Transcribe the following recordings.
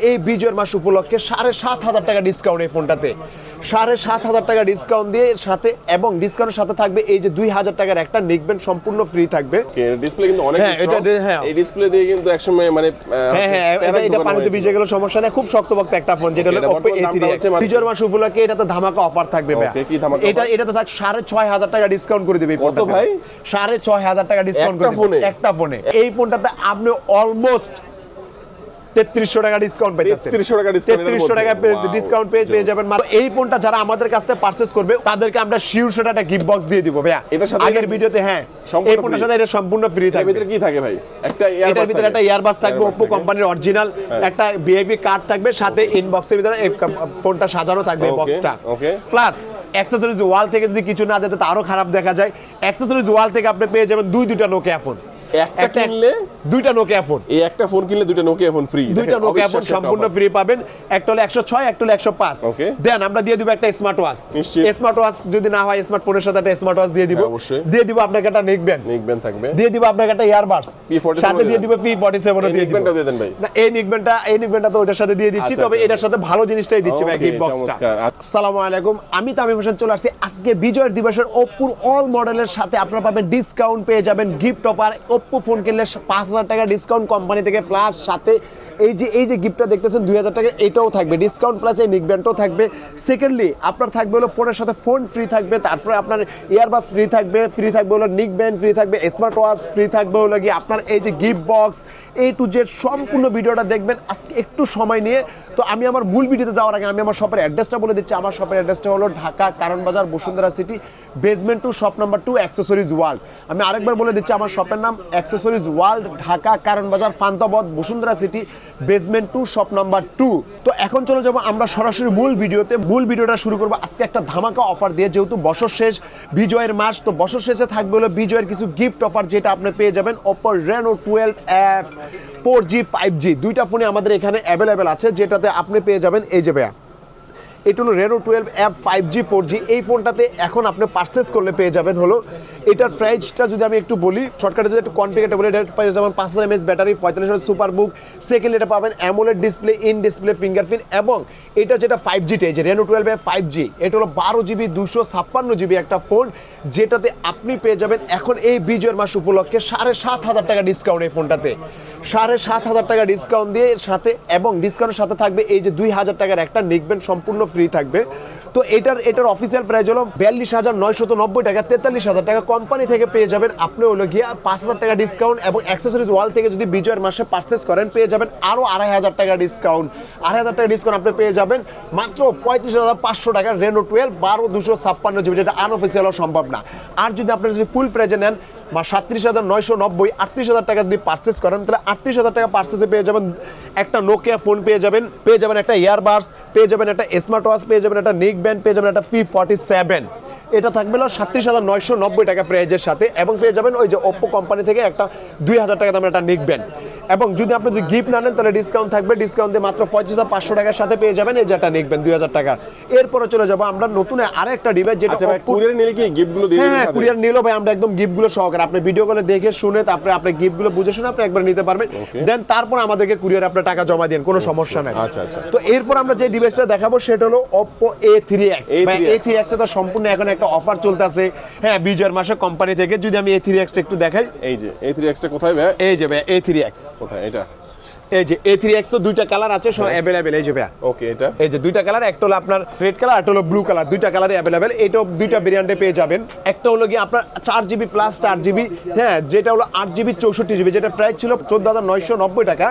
এই বিজয়ের মাস উপলক্ষে সাড়ে সাত হাজার টাকা ডিসকাউন্ট এই ফোনটাতে সাড়ে সাত হাজার টাকা ডিসকাউন্ট দিয়ে সাথে এবং ডিসকাউন্টের সাথে থাকবে এই যে দুই হাজার টাকার একটা নিকবেন সম্পূর্ণ ফ্রি থাকবে। ডিসপ্লে কিন্তু অনেক হ্যাঁ, এটা- হ্যাঁ। এই ডিসপ্লে দিয়ে কিন্তু একসময় মানে হ্যাঁ হ্যাঁ এটা- পানিতে ভিজে গেলে সমস্যা নেই খুব শক্তপোক্ত একটা ফোন যেটা হলো এটা Oppo বর্তমান A3 দামটা হচ্ছে বিজয়ের মাস উপলক্ষে এটাতে ধামাকা অফার থাকবে Okay, এটা? এটাতে থাক সাড়ে ছয় হাজার টাকা ডিসকাউন্ট করে দিবে কত ভাই? সাড়ে ছয় হাজার টাকা ডিসকাউন্ট করে একটা ফোনে? একটা ফোনে এই ফোনটাতে আপনি অলমোস্ট তেত্রিশশো টাকা ডিসকাউন্ট 3300 টাকা তেত্রিশশো টাকা ডিসকাউন্ট পেয়ে পেয়ে যাবেন। এই ফোনটা যারা আমাদের কাছ থেকে পারচেস করবে তাদেরকে আমরা একটা গিফট বক্স দিয়ে দিব ভাইয়া। আগের ভিডিওতে হ্যাঁ। এই ফোনটার সাথে এটা সম্পূর্ণ ফ্রি থাকবে। ভিতরে কি থাকে ভাই? একটা এটার ভিতরে একটা ইয়ারবাস থাকবে থাকে। কোম্পানির অরিজিনাল একটা কার্ড থাকবে সাথে ইনবক্সের ভিতরে ফোনটা সাজানো থাকবে বক্সটা. প্লাস অ্যাক্সেসরিজ ওয়াল থেকে যদি কিছু না দিতে আরও খারাপ দেখা যায়। অ্যাক্সেসরিজ ওয়াল থেকে আপনি পেয়ে যাবেন দুই দুইটা নোকিয়া ফোন একটা কিনলে দুইটা নোকিয়া ফোন এই একটা ফোন কিনলে দুইটা নোকিয়া ফোন ফ্রি দুইটা নোকিয়া ফোন সম্পূর্ণ ফ্রি পাবেন। একটা হলো একশো ছয় একটা হলো একশো পাঁচ। Okay. দেন আমরা দিয়ে দিব একটা স্মার্ট ওয়াচ স্মার্ট ওয়াচ যদি না হয় স্মার্টফোনের সাথে একটা স্মার্ট ওয়াচ দিয়ে দিব। হ্যাঁ, দিয়ে দিব আপনাকে একটা নিকবেন নিকবেন থাকবে। দিয়ে দিব আপনাকে একটা ইয়ারবাডস P47 সাথে দিয়ে দিব দিয়ে দিব। নিকবেনটাও দিয়ে দেন ভাই। না এই নিকবেনটা এই নিকবেনটা তো ওটার সাথে দিয়ে দিচ্ছি আচ্ছা, তবে আচ্ছা। এটার সাথে ভালো জিনিসটাই দিচ্ছি ভাই গিফট বক্সটা আসসালামু আলাইকুম আমি তামিম হোসেন চলে আসছি। আজকে বিজয়ের দিবসের ওপ্পোর অল মডেলের সাথে আপনারা পাবেন ডিসকাউন্ট পেয়ে যাবেন গিফট অফার ওপ্পো ফোন কিনলে পাঁচ হাজার টাকা ডিসকাউন্ট কোম্পানি থেকে প্লাস সাথে এই যে এই যে গিফটটা দেখতেছেন, দুই হাজার টাকা, এটাও থাকবে। ডিসকাউন্ট প্লাস এই নিকব্যান্ডটাও থাকবে। সেকেন্ডলি আপনার থাকবে হলো ফোনের সাথে ফোন ফ্রি থাকবে, তারপরে আপনার ইয়ারবাস ফ্রি থাকবে ফ্রি থাকবে হলো নিকব্যান্ড ফ্রি থাকবে স্মার্ট ওয়াচ ফ্রি থাকবে হলো কি আপনার এই যে গিফট বক্স এই টু জেড সম্পূর্ণ ভিডিওটা দেখবেন। আজকে একটু সময় নিয়ে, তো আমি আমার মূল ভিডিওতে যাওয়ার আগে আমি আমার শপের অ্যাড্রেসটা বলে দিচ্ছি। আমার শপের অ্যাড্রেসটা হলো Dhaka Karwan Bazar Bashundhara city basement two shop number two accessories world আমি আরেকবার বলে দিচ্ছি আমার শপের নাম accessories world Dhaka Karwan Bazar ফান্তাবদ Bashundhara city basement two shop number two তো এখন চলে যাব আমরা সরাসরি মূল ভিডিওতে। মূল ভিডিওটা শুরু করব। আজকে একটা ধামাকা অফার দিয়ে, যেহেতু বছর শেষ, বিজয়ের মাস, তো বছর শেষে থাকবে হলো বিজয়ের কিছু গিফট অফার যেটা আপনি পেয়ে যাবেন। ওপর Reno twelve F four G five G দুইটা ফোনে আমাদের এখানে অ্যাভেলেবেল আছে, যেটাতে আপনি পেয়ে যাবেন। এই যে ভাইয়া এটা হলো Reno twelve F five G four G এই ফোনটাতে এখন আপনি পারচেস করলে পেয়ে যাবেন হলো এটার প্রাইসটা যদি আমি একটু বলি শর্টকাটে যদি একটু কনফিগারেট বলি, এটা পেয়ে যাবেন পাঁচ হাজার এমএস ব্যাটারি পঁয়তাল্লিশ হাজার সুপার বুক সেকেন্ড এটা পাবেন AMOLED display in display fingerprint এবং এটা যেটা ফাইভ জি যে Reno twelve F five G এটা হলো বারো জিবি দুশো ছাপ্পান্ন জিবি একটা ফোন যেটাতে আপনি পেয়ে যাবেন এখন এই বিজয়ের মাস উপলক্ষে সাড়ে সাত হাজার টাকা ডিসকাউন্ট এই ফোনটাতে। সাড়ে সাত হাজার টাকা ডিসকাউন্ট দিয়ে সাথে এবং ডিসকাউন্টের সাথে থাকবে এই যে দুই হাজার টাকার একটা নিকবেন সম্পূর্ণ ফ্রি থাকবে। তো এটার এটার অফিসিয়াল প্রাইস হলো বিয়াল্লিশ হাজার নয়শত নব্বই টাকা, তেতাল্লিশ হাজার টাকা। কোম্পানি থেকে পেয়ে যাবেন আপনি হলো গিয়া পাঁচ হাজার টাকা ডিসকাউন্ট এবং অ্যাক্সেসরিজ ওয়াল থেকে যদি বিজয়ের মাসে পারচেস করেন, পেয়ে যাবেন আরও আড়াই হাজার টাকা ডিসকাউন্ট আড়াই হাজার টাকা ডিসকাউন্ট আপনি পেয়ে যাবেন মাত্র পঁয়ত্রিশ হাজার পাঁচশো টাকা রেনো টুয়েলভ বারো দুশো ছাপ্পান্ন জিবি, যেটা আনঅফিসিয়াল সম্ভব না। আর যদি আপনি যদি ফুল প্রাইজে নেন বা সাতত্রিশ হাজার নয়শো নব্বই, আটত্রিশ হাজার টাকা যদি পারচেস করেন, তাহলে আটত্রিশ হাজার টাকা পার্সেসে পেয়ে যাবেন একটা নোকিয়া ফোন পেয়ে যাবেন পেয়ে যাবেন একটা ইয়ারবাডস পেয়ে যাবেন একটা স্মার্ট ওয়াচ পেয়ে যাবেন একটা নিক ব্যান্ড পেয়ে যাবেন একটা ফি ফর্টি সেভেন এটা থাকবে হলো সাতত্রিশ হাজার নয়শো নব্বই টাকা প্রাইজের সাথে এবং পেয়ে যাবেন ওই যে ওপ্পো কোম্পানি থেকে একটা দুই হাজার টাকা দামের একটা নিক ব্যান্ড এবং যদি আপনি যদি গিফট না নেন তাহলে ডিসকাউন্ট থাকবে। ডিসকাউন্ট দিয়ে মাত্র পঁয়ত্রিশ হাজার পাঁচশো টাকার সাথে পেয়ে যাবেন এই যে একটা নিক দুই হাজার টাকা এরপরে চলে যাব আমরা নতুন আরেকটা ডিভাইস যেটা আচ্ছা ভাই Oppo- নিলে কি গিফটগুলো দিয়ে হ্যাঁ দিবেন হ্যাঁ সাথে? কুরিয়ার নিলো ভাই আমরা একদম গিফটগুলো সহকারে। আপনি ভিডিও কলে দেখে শুনে তারপরে আপনি গিফটগুলো বুঝে শুনে আপনি একবার নিতে পারবেন। দেন তারপর আমাদেরকে কুরিয়ার আপনি টাকা জমা দিন কোনো সমস্যা নাই। আচ্ছা, আচ্ছা। তো এরপর আমরা যে ডিভাইসটা দেখাবো সেটা হলো Oppo A3X A3X A3X এ থ্রি এক্স তো সম্পূর্ণ এখন একটা অফার চলতেছে। হ্যাঁ বিজয়ের মাসে কোম্পানি থেকে যদি আমি A3X টা একটু দেখাই। এই যে এ থ্রি এক্সটা কোথায় ভাই? এই যে ভাই A3X কোথায়? এটা? এই যে A3X তো দুইটা কালার আছে সব অ্যাভেলেবেল এই যে ভাই ওকে এটা? এই যে দুইটা কালার একটা হলো আপনার রেড কালার একটা হলো ব্লু কালার দুইটা কালারই অ্যাভেলেবেল এটাও দুইটা ভেরিয়েন্টে পেয়ে যাবেন। একটা হলো কি আপনার চার জিবি প্লাস চার জিবি হ্যাঁ যেটা হলো আট জিবি চৌষট্টি জিবি যেটা প্রাইস ছিল চোদ্দ হাজার নয়শো নব্বই টাকা।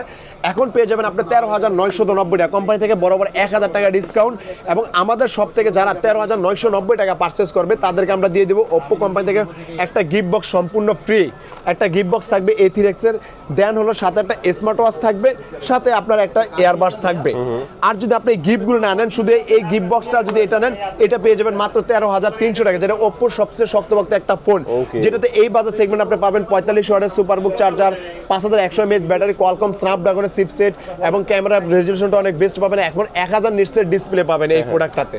এখন পেয়ে যাবেন আপনি তেরো হাজার নয়শো নব্বই টাকা। কোম্পানি থেকে বরাবর এক হাজার টাকা ডিসকাউন্ট এবং আমাদের সব থেকে যারা তেরো হাজার নয়শো নব্বই টাকা পারচেস করবে তাদেরকে আমরা দিয়ে দেবো ওপ্পো কোম্পানি থেকে একটা গিফট বক্স সম্পূর্ণ ফ্রি একটা গিফট বক্স থাকবে এ থ্রি এক্সের দেন হলো সাথে একটা স্মার্ট ওয়াচ থাকবে সাথে আপনার একটা এয়ারবাস থাকবে। আর যদি আপনি এই গিফটগুলো না নেন শুধু এই গিফট বক্সটা যদি এটা নেন এটা পেয়ে যাবেন মাত্র তেরো হাজার তিনশো টাকা যেটা ওপ্পোর সবচেয়ে শক্তভক্ত একটা ফোন যেটাতে এই বাজার সেগমেন্ট আপনি পাবেন পঁয়তাল্লিশ ওয়াটের সুপারবুক চার্জার পাঁচ হাজার একশো এমএস ব্যাটারি কোয়ালকম স্ন্যাপড্রাগনের চিপসেট এবং ক্যামেরা রেজলিউশনটা অনেক বেস্ট পাবেন। এখন এক হাজার নিশ্চয় ডিসপ্লে পাবেন এই প্রোডাক্টটাতে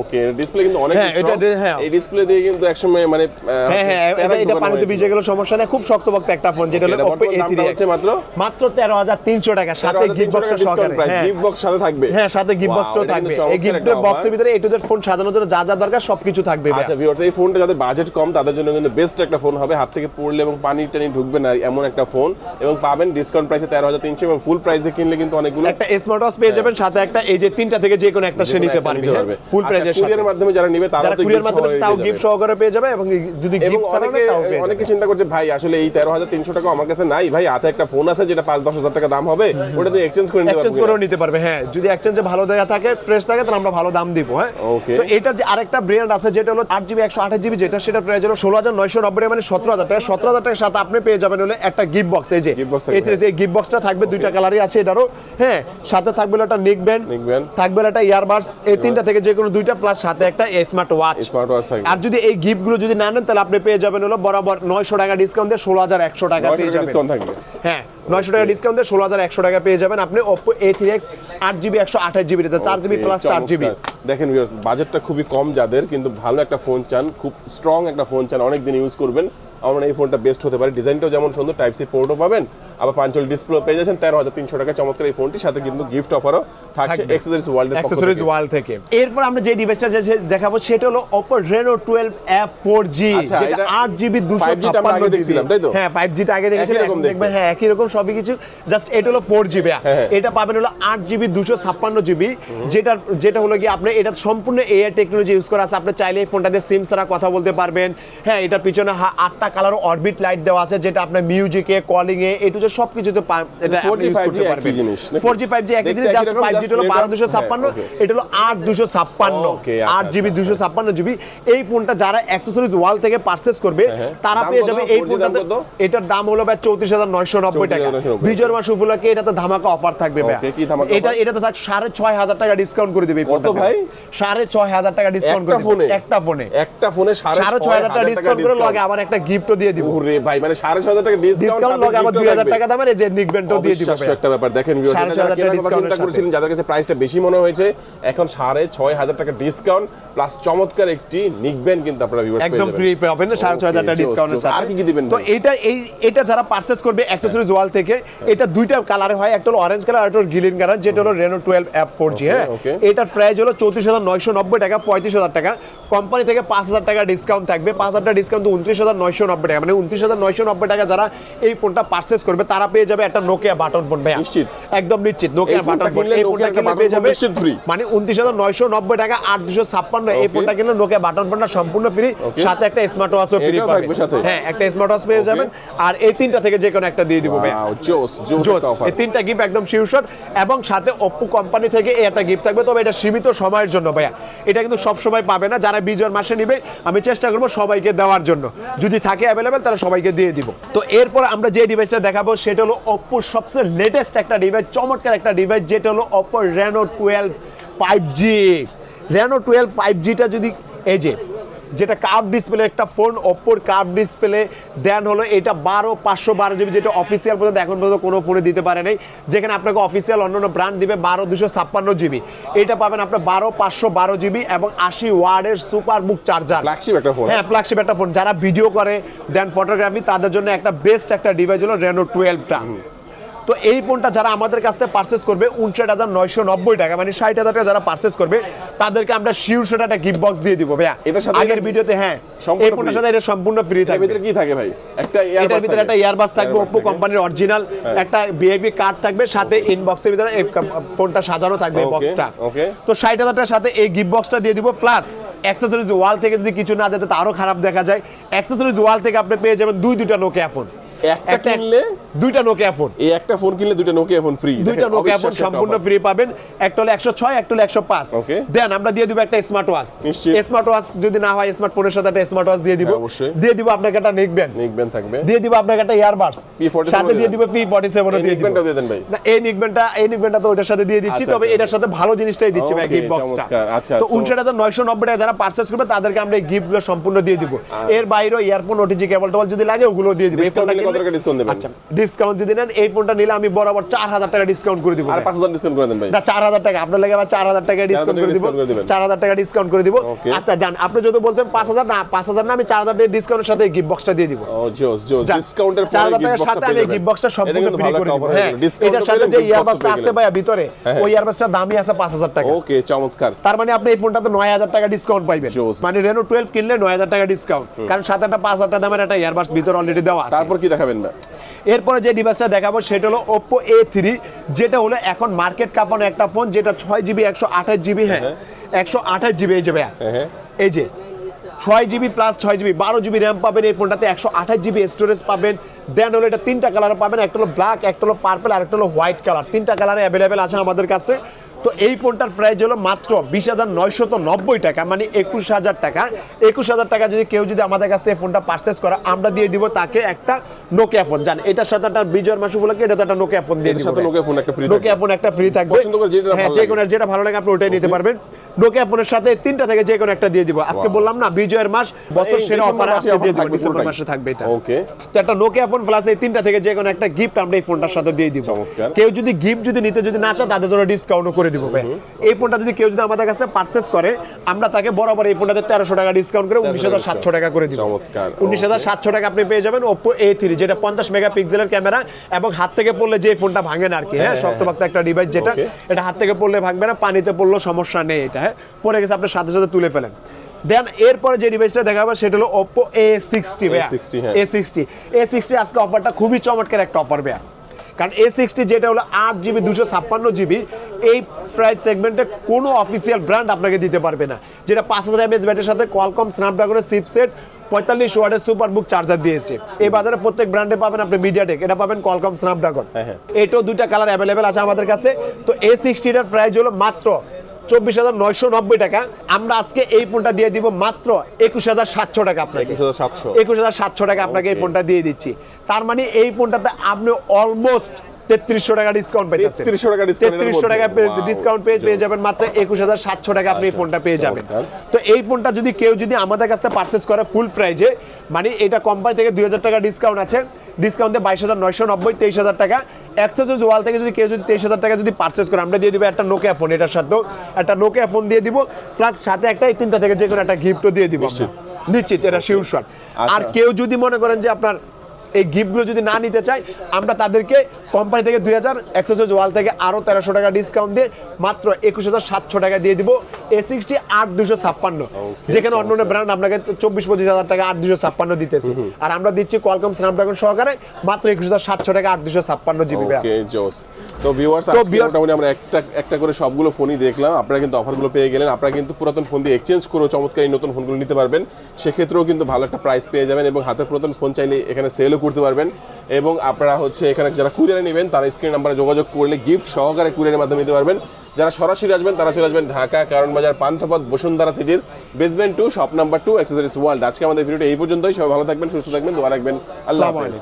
ওকে ডিসপ্লে কিন্তু অনেক হ্যাঁ, এটা- হ্যাঁ। এই ডিসপ্লে দিয়ে কিন্তু একসময় মানে হ্যাঁ হ্যাঁ এটা পানিতে ভিজে গেলে সমস্যা নেই। খুব শক্তভক্ত একটা ফোন যেটা হলো Oppo বর্তমান দামটা A3X হচ্ছে মাত্র? মাত্র তেরো হাজার তিনশো টাকা সাথে গিফট বক্সটা সহকারে হ্যাঁ। গিফট বক্স সাথে থাকবে। হ্যাঁ সাথে গিফট বক্সটাও থাকবে। এই গিফট বক্সের ভিতরে এ টু জেড ফোন সাজানোর জন্য যা যা দরকার সবকিছু থাকবে আচ্ছা ভিউয়ার্স এই ফোনটা যাদের বাজেট কম তাদের জন্য কিন্তু বেস্ট একটা ফোন হবে। হাত থেকে পড়লে এবং পানি টানি ঢুকবে না এমন একটা ফোন এবং পাবেন ডিসকাউন্ট প্রাইসে তেরো হাজার তিনশো এবং ফুল প্রাইসে কিনলে কিন্তু অনেকগুলো একটা স্মার্ট ওয়াচ পেয়ে যাবেন সাথে একটা এই যে তিনটা থেকে যে কোনো একটা সে নিতে পারবে ফুল প্রাইজের কুরিয়ারের মাধ্যমে যারা নিবে তারা তো কুরিয়ার মাধ্যমে তাও গিফট সহকারে পেয়ে যাবে এবং যদি গিফট অনেকে অনেকে চিন্তা করছে ভাই আসলে এই তেরো হাজার তিনশো টাকা আমার কাছে নাই। ভাই হাতে একটা ফোন আছে যেটা পাঁচ দশ হাজার টাকা দাম হবে ওটা দিয়ে এক্সচেঞ্জ করে এক্সচেঞ্জ করেও নিতে পারবে হ্যাঁ। যদি এক্সচেঞ্জে ভালো দেয়া থাকে ফ্রেশ থাকে তাহলে আমরা ভালো দাম দিব হ্যাঁ। Okay. তো এটার যে আরেকটা ব্র্যান্ড আছে যেটা হলো আট জিবি একশো আঠাশ জিবি যেটা সেটা প্রাইস হলো ষোলো হাজার নয়শো নব্বই মানে সতেরো হাজার টাকা। সতেরো হাজার টাকার সাথে আপনি পেয়ে যাবেন হলে একটা গিফট বক্স এই যে box থাকবে, এই যে গিফট বক্সটা থাকবে দুইটা কালারই আছে এটারও হ্যাঁ। সাথে থাকবে একটা নিক ব্যান্ড Neckband। থাকবে হলো একটা ইয়ারবাডস এই তিনটা থেকে যে কোনো দুইটা প্লাস সাথে একটা স্মার্ট ওয়াচ স্মার্ট ওয়াচ থাকবে। আর যদি এই গিফটগুলো যদি না নেন তাহলে আপনি পেয়ে যাবেন হলো বরাবর নয়শো টাকা ডিসকাউন্ট দিয়ে ষোলো হাজার একশো টাকা নয়শো পেয়ে টাকা যাবেন। হ্যাঁ নয়শো টাকা ডিসকাউন্ট দিয়ে ষোলো হাজার একশো টাকা পেয়ে যাবেন। আপনি ওপো এ থ্রি এক্স আট জিবি একশো আঠাশ জিবি চার জিবি প্লাস চার জিবি দেখেন বাজেটটা খুবই কম যাদের কিন্তু ভালো একটা ফোন চান খুব স্ট্রং একটা ফোন চান অনেক দিন ইউজ করবেন। আমার মনে এই ফোনটা বেস্ট হতে পারে। ডিজাইনটাও যেমন সুন্দর টাইপ সি পোর্টও পাবেন। আবার পাঞ্চল ডিসপ্লে পেয়ে যাচ্ছেন তেরো হাজার তিনশো টাকা চমৎকার এই ফোনটির সাথে কিন্তু গিফট অফারও থাকছে। এক্সেসরিজ ওয়ার্ল্ডের পক্ষ অ্যাক্সেসরিজ থেকে। থেকে। এরপর আমরা যে ডিভাইসটা দেখাবো সেটা হলো Oppo Reno 12 F4G আচ্ছা, যেটা এটা 8 জিবি 5G টা আমরা আগে দেখছিলাম, তাই তো? হ্যাঁ 5G টা আগে দেখেছিলাম। দেখবেন হ্যাঁ একই রকম সবই কিছু। জাস্ট এটা হলো 4G ভাইয়া। হ্যাঁ। এটা পাবেন হলো 8 জিবি 256 জিবি যেটা যেটা হলো কি আপনি এটা সম্পূর্ণ এআই টেকনোলজি ইউজ করা আছে। আপনি চাইলে এই ফোনটা দিয়ে সিম ছাড়া কথা বলতে পারবেন। হ্যাঁ এটার পিছনে আটটা কালার অরবিট লাইট দেওয়া আছে যেটা আপনার মিউজিকে কলিং এ এটু যে সবকিছুতে পা- এটা 4G, 5G একই জিনিস 4G 5G একই জিনিস জাস্ট 5G হলো network- 1256 হ্যাঁ, okay. এটা হলো আট দুশো ছাপ্পান্ন। Okay, আচ্ছা, আট জিবি আচ্ছা, দুশো ছাপ্পান্ন জিবি। এই ফোনটা যারা অ্যাক্সেসরিজ ওয়াল থেকে পারচেস করবে হ্যাঁ, হ্যাঁ। তারা পেয়ে যাবে এই ফোনটা এটার দাম হলো ভাই চৌত্রিশ হাজার নয়শো নব্বই টাকা। বিজয় মাস উপলক্ষে এটাতে ধামাকা অফার থাকবে ভাই এটা? এটাতে থাক সাড়ে ছয় হাজার টাকা ডিসকাউন্ট করে দিবে কত ভাই? সাড়ে ছয় হাজার টাকা ডিসকাউন্ট একটা করে ফোনে? একটা ফোনে। একটা ফোনে সাড়ে ছয় হাজার টাকা ডিসকাউন্ট করে লগে আবার একটা গিফটও দিয়ে দিব। ওরে ভাই মানে সাড়ে ছয় হাজার টাকা ডিসকাউন্ট লগে আবার দুই হাজার টাকা দামের এই যে নিকবেন্টও দিয়ে দিব ভাই একটা ব্যাপার। দেখেন সাড়ে যারা হাজার কেনার কথা চিন্তা করেছিলেন যাদের কাছে প্রাইসটা বেশি মনে হয়েছে এখন সাড়ে ছয় হাজার টাকা ডিসকাউন্ট প্লাস চমৎকার একটি নিকবেন কিন্তু আপনারা ভিউয়ার্স একদম ফ্রি পাবেন না 6500 টাকা ডিসকাউন্টের সাথে। আর কি কি দিবেন তো এটা এই এটা যারা পারচেজ করবে অ্যাকসেসরিজ ওয়াল থেকে এটা দুইটা কালারে হয় একটা হলো অরেঞ্জ কালার আর একটা হলো গ্রিন কালার যেটা হলো Reno 12 F4G হ্যাঁ? এটার প্রাইস হলো 34990 টাকা 35000 টাকা। কোম্পানি থেকে 5000 টাকা ডিসকাউন্ট থাকবে 5000 টাকা ডিসকাউন্ট 29990 টাকা মানে 29990 টাকা যারা এই ফোনটা পারচেজ করবে তারা পেয়ে যাবে একটা Nokia বাটন ফোন ভাই নিশ্চিত। একদম নিশ্চিত Nokia বাটন ফোন এই ফোনটা কিনলে পেয়ে যাবে নিশ্চিত ফ্রি মানে 29990 টাকা 8256 এই ফোনটা কিনলে বাটন ফোনটা সম্পূর্ণ ফ্রি সাথে একটা স্মার্ট ওয়াচও ফ্রি হ্যাঁ একটা স্মার্ট ওয়াচ পেয়ে যাবেন। আর এই তিনটা থেকে যে কোনো একটা দিয়ে দিব এই তিনটা গিফট একদম শিউশট এবং সাথে কোম্পানি থেকে এই একটা গিফট থাকবে। তবে এটা সীমিত সময়ের জন্য ভাইয়া। এটা কিন্তু সব সময় পাবে না। যারা বিজয়ের মাসে নিবে আমি চেষ্টা করব সবাইকে দেওয়ার জন্য। যদি থাকে অ্যাভেলেবেল তারা সবাইকে দিয়ে দিব। তো এরপর আমরা যে ডিভাইসটা দেখাবো সেটা হলো Oppo সবচেয়ে লেটেস্ট একটা ডিভাইস চমৎকার একটা ডিভাইস যেটা হলো Oppo twelve five 5G Reno twelve five জিটা যদি এজে যেটা কার্ভ ডিসপ্লে একটা ফোন ওপ্পোর কার্ভ ডিসপ্লে দেন হলো এটা বারো পাঁচশো বারো জিবি যেটা অফিসিয়াল পর্যন্ত এখন পর্যন্ত কোনো ফোনে দিতে পারে নাই। যেখানে আপনাকে অফিসিয়াল অন্যান্য ব্র্যান্ড দিবে বারো দুশো ছাপ্পান্ন জিবি এটা পাবেন আপনার বারো পাঁচশো বারো জিবি এবং আশি ওয়ার্ডের সুপার বুক চার্জার Flagship একটা ফোন হ্যাঁ ফ্ল্যাগশিপ একটা ফোন যারা ভিডিও করে দেন ফটোগ্রাফি তাদের জন্য একটা বেস্ট একটা ডিভাইস হলো রেনো টুয়েলভটা তো এই ফোনটা যারা আমাদের কাছ থেকে পারচেস করবে উনষাট হাজার নয়শো নব্বই টাকা মানে ষাট হাজার টাকা যারা পারচেস করবে তাদেরকে আমরা শিওর সেটা একটা গিফট বক্স দিয়ে দিব ভাইয়া। আগের ভিডিওতে হ্যাঁ এই ফোনটার সাথে এটা সম্পূর্ণ ফ্রি এর থাকবে। ভিতরে কি থাকে ভাই? একটা এটার ভিতরে একটা ইয়ারবাস থাকবে থাকে। কোম্পানির অরিজিনাল একটা বিআইপি কার্ড থাকবে সাথে ইনবক্সের ভিতরে এই ফোনটা সাজানো থাকবে বক্সটা তো ষাট হাজার টাকার সাথে এই গিফট বক্সটা দিয়ে দিব প্লাস অ্যাক্সেসরিজ ওয়াল থেকে যদি কিছু না যেতে আরও খারাপ দেখা যায়। অ্যাক্সেসরিজ ওয়াল থেকে আপনি পেয়ে যাবেন দুই দুইটা নোকিয়া ফোন একটা কিনলে দুইটা নোকিয়া ফোন এই একটা ফোন কিনলে দুইটা নোকিয়া ফোন ফ্রি দুইটা নোকিয়া ফোন সম্পূর্ণ ফ্রি পাবেন। একটা হলো একশো ছয় একটা হলো একশো পাঁচ। Okay. দেন আমরা দিয়ে দিব একটা স্মার্ট ওয়াচ স্মার্ট ওয়াচ যদি না হয় স্মার্টফোনের সাথে একটা স্মার্ট ওয়াচ দিয়ে দিব। হ্যাঁ, দিয়ে দিব আপনাকে একটা নেকবেন নিকবেন থাকবে। দিয়ে দিব আপনাকে একটা ইয়ারবাডস P47 সাথে দিয়ে দিব দিয়ে দিব। দিয়ে দেন ভাই। না এই নিকবেনটা এই নিকবেনটা তো ওটার সাথে দিয়ে দিচ্ছি আচ্ছা, তবে আচ্ছা, এটার সাথে ভালো জিনিসটাই দিচ্ছি ভাই গিফট বক্সটা আচ্ছা, তো টাকা যারা পার্চেস করবে তাদেরকে আমরা এই গিফটগুলো সম্পূর্ণ দিয়ে দিব। এর বাইরেও ইয়ারফোন ওটিজি কেবল টেবল যদি লাগে ওগুলো দিয়ে দিব। এই ফোনটা কত টাকা ডিসকাউন্ট দেবেন। আচ্ছা ডিসকাউন্ট যদি নেন এই ফোনটা নিলে আমি বরাবর চার হাজার টাকা ডিসকাউন্ট করে দিব আর পাঁচ হাজার ডিসকাউন্ট করে দেন ভাই। না টাকা আপনার লাগে আবার চার হাজার টাকা ডিসকাউন্ট করে দিব। discount করে দিবেন। চার হাজার টাকা ডিসকাউন্ট করে দিব। আচ্ছা জান আপনি যদি বলছেন পাঁচ হাজার না পাঁচ হাজার না আমি চার হাজার টাকা ডিসকাউন্টের সাথে গিফট বক্সটা দিয়ে দিব। ও জোস জোস। ডিসকাউন্টের পরে গিফট বক্সটা সাথে আমি গিফট বক্সটা সম্পূর্ণ ফ্রি করে দিব। হ্যাঁ এটার সাথে যে ইয়ারবাসটা আছে ভিতরে হ্যাঁ, ওই ইয়ারবাসটা দামই আছে পাঁচ হাজার টাকা। ওকে চমৎকার। তার মানে আপনি এই ফোনটাতে নয় হাজার টাকা ডিসকাউন্ট পাইবেন. মানে রেনো টুয়েলভ কিনলে নয় হাজার টাকা ডিসকাউন্ট কারণ সাথে একটা পাঁচ হাজার টাকা দামের একটা ইয়ারবাস ভিতরে অলরেডি দেওয়া আছে। তারপর কি দেখাবেন না। এরপরে যে ডিভাইসটা দেখাবো সেটা হলো ওপো এ থ্রি যেটা হলো এখন মার্কেট কাঁপানো একটা ফোন যেটা ছয় জিবি একশো আঠাশ জিবি হ্যাঁ একশো আঠাশ জিবি এই যে ভাইয়া। হ্যাঁ হ্যাঁ। এই যে ছয় জিবি প্লাস ছয় জিবি বারো জিবি র্যাম পাবেন এই ফোনটাতে একশো আঠাশ জিবি স্টোরেজ পাবেন। দেন হলো এটা তিনটা কালার পাবেন একটা হলো ব্ল্যাক একটা হলো পার্পল আর একটা হলো হোয়াইট কালার তিনটা কালারে অ্যাভেলেবেল আছে আমাদের কাছে। তো এই ফোনটার প্রাইস হলো মাত্র বিশ হাজার নয়শত নব্বই টাকা মানে একুশ হাজার টাকা। একুশ হাজার টাকা যদি কেউ যদি আমাদের কাছ থেকে ফোনটা পারচেস করে আমরা দিয়ে দিব তাকে একটা নোকিয়া ফোন জান এটার সাথে একটা বিজয়ের মাস উপলক্ষে এটা তো একটা নোকিয়া ফোন দিয়ে দিব সাথে নোকিয়া ফোন একটা ফ্রি নোকিয়া ফোন একটা ফ্রি থাকবে। হ্যাঁ যে। কোনো যেটা ভালো লাগে আপনি ওটাই নিতে পারবেন। নোকিয়া ফোনের সাথে তিনটা থেকে যে কোনো একটা দিয়ে দিব। আজকে বললাম না বিজয়ের মাস বছর সেরা অফার আজকে দিয়ে দিব থাকবে ডিসেম্বর মাসে থাকবে এটা। ওকে তো একটা নোকিয়া ফোন প্লাস এই তিনটা থেকে যে কোনো একটা গিফট আমরা এই ফোনটার সাথে দিয়ে দিব। কেউ যদি গিফট যদি নিতে যদি না চায় তাদের জন্য ডিসকাউন্টও করে দিব ভাই। এই ফোনটা যদি কেউ যদি আমাদের কাছে পারচেস করে আমরা তাকে বরাবর এই ফোনটাতে তেরোশো টাকা ডিসকাউন্ট করে উনিশ হাজার সাতশো টাকা করে দিব। চমৎকার। উনিশ হাজার সাতশো টাকা আপনি পেয়ে যাবেন ওপো এ থ্রি যেটা পঞ্চাশ মেগা পিক্সেলের ক্যামেরা এবং হাত থেকে পড়লে যে ফোনটা ভাঙে না আর কি হ্যাঁ শক্তপাক্ত একটা ডিভাইস যেটা এটা হাত থেকে পড়লে ভাঙবে না পানিতে পড়লেও সমস্যা নেই এটা হ্যাঁ। পড়ে গেছে আপনি সাথে সাথে তুলে ফেলেন। দেন এরপরে যে ডিভাইসটা দেখাবো সেটা হলো ওপো এ সিক্সটি A60 হ্যাঁ। এ সিক্সটি এ সিক্সটি আজকে অফারটা খুবই চমৎকার একটা অফার বেয়া কারণ এ সিক্সটি যেটা হলো আট জিবি দুশো ছাপ্পান্ন জিবি এই প্রাইস সেগমেন্টে কোনো অফিসিয়াল ব্র্যান্ড আপনাকে দিতে পারবে না। যেটা পাঁচ হাজার এমএস ব্যাটের সাথে কোয়ালকম স্ন্যাপড্রাগনের চিপসেট পঁয়তাল্লিশ ওয়ার্ডের সুপার বুক চার্জার দিয়েছে। এই বাজারে প্রত্যেক ব্র্যান্ডে পাবেন আপনি মিডিয়াটেক এটা পাবেন কলকম স্ন্যাপড্রাগন। এটাও দুইটা কালার অ্যাভেলেবেল আছে আমাদের কাছে। তো এ সিক্সটিটার প্রাইস হলো মাত্র চব্বিশ হাজার নয়শো নব্বই টাকা। আমরা আজকে এই ফোনটা দিয়ে দিব মাত্র একুশ হাজার সাতশো টাকা আপনাকে। একুশ হাজার সাতশো। টাকা আপনাকে এই ফোনটা দিয়ে দিচ্ছি। তার মানে এই ফোনটাতে আপনি অলমোস্ট তেত্রিশশো টাকা ডিসকাউন্ট পেয়েছেন 3300 টাকা তেত্রিশশো টাকা ডিসকাউন্ট পেয়ে পেয়ে যাবেন মাত্র একুশ হাজার সাতশো টাকা আপনি এই আচ্ছা, ফোনটা পেয়ে যাবেন। তো এই ফোনটা যদি কেউ যদি আমাদের কাছ থেকে পারচেস করে ফুল প্রাইজে মানে এটা কোম্পানি থেকে দুই হাজার টাকা ডিসকাউন্ট আছে। ডিসকাউন্টে বাইশ হাজার নয়শো নব্বই তেইশ হাজার টাকা। অ্যাক্সেসরিজ ওয়াল থেকে যদি কেউ যদি তেইশ হাজার টাকা যদি পারচেস করে আমরা দিয়ে দিব একটা নোকিয়া ফোন এটার সাথেও একটা নোকিয়া ফোন দিয়ে দিব। প্লাস সাথে একটা এই তিনটা থেকে যে কোনো একটা গিফটও দিয়ে দিব নিশ্চিত। এটা শিওর শট আর আচ্ছা। কেউ যদি মনে করেন যে আপনার এই গিফটগুলো যদি না নিতে চায় আমরা তাদেরকে কোম্পানি থেকে দুই হাজার এক্সেসরিজ ওয়াল থেকে আরও তেরোশো টাকা ডিসকাউন্ট দিয়ে মাত্র একুশ হাজার সাতশো টাকা দিয়ে দিব এ সিক্সটি আট দুশো ছাপ্পান্ন। যেখানে অন্য অন্য ব্র্যান্ড আপনাকে চব্বিশ পঁচিশ হাজার টাকা আট দুশো ছাপ্পান্ন দিতেছে। আর আমরা দিচ্ছি কলকম স্ন্যাপড্রাগন সহকারে মাত্র একুশ হাজার সাতশো টাকা আট দুশো ছাপ্পান্ন জিবি তো ভিউয়ার্স মোটামুটি আমরা একটা একটা করে সবগুলো ফোনই দেখলাম। আপনারা কিন্তু অফারগুলো পেয়ে গেলেন। আপনারা কিন্তু পুরাতন ফোন দিয়ে এক্সচেঞ্জ করে চমৎকার এই নতুন ফোনগুলো নিতে পারবেন। সেক্ষেত্রেও কিন্তু ভালো একটা প্রাইস পেয়ে যাবেন এবং হাতের পুরাতন ফোন চাইলে এখানে সেলও করতে পারবেন। এবং আপনারা হচ্ছে এখানে যারা কুরিয়ারে নেবেন তারা স্ক্রিন নাম্বারে যোগাযোগ করলে গিফট সহকারে কুরিয়ারের মাধ্যমে নিতে পারবেন। যারা সরাসরি আসবেন তারা চলে আসবেন ঢাকা কারণ বাজার পান্থপথ বসুন্ধরা সিটির basement two shop number two accessories world আজকে আমাদের ভিডিওটা এই পর্যন্তই। সবাই ভালো থাকবেন সুস্থ থাকবেন দোয়া রাখবেন। আল্লাহ হাফেজ।